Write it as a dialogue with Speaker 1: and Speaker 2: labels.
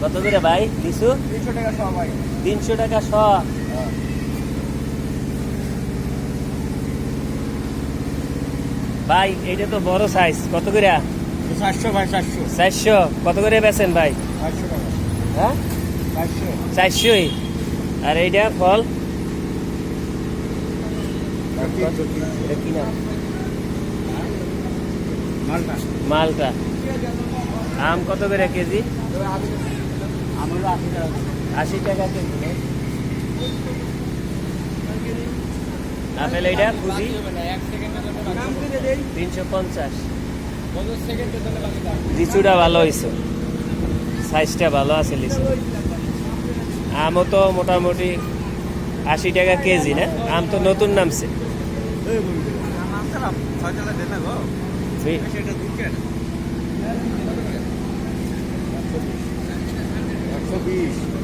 Speaker 1: কত করে ভাই? লিচু
Speaker 2: তিনশো টাকা সব ভাই।
Speaker 1: তিনশো টাকা শ। ভাই এইটা তো বড় সাইজ কত করে?
Speaker 2: চারশো ভাই চারশো।
Speaker 1: চারশো। কত করে বেচেন ভাই?
Speaker 2: চারশো টাকা।
Speaker 1: হ্যাঁ?
Speaker 2: চারশো।
Speaker 1: চারশোই। আর এইটা ফল? কি নাম
Speaker 2: মালটা।
Speaker 1: আম কত করে কেজি?
Speaker 2: আশি টাকা
Speaker 1: কেজি? আপেল পুঁজি? তিনশো পঞ্চাশ। লিচুটা ভালো হয়েছে সাইজটা ভালো আছে লিচু। আমও তো মোটামুটি আশি টাকা কেজি না? আম তো নতুন নামছে।
Speaker 2: একশো বিশ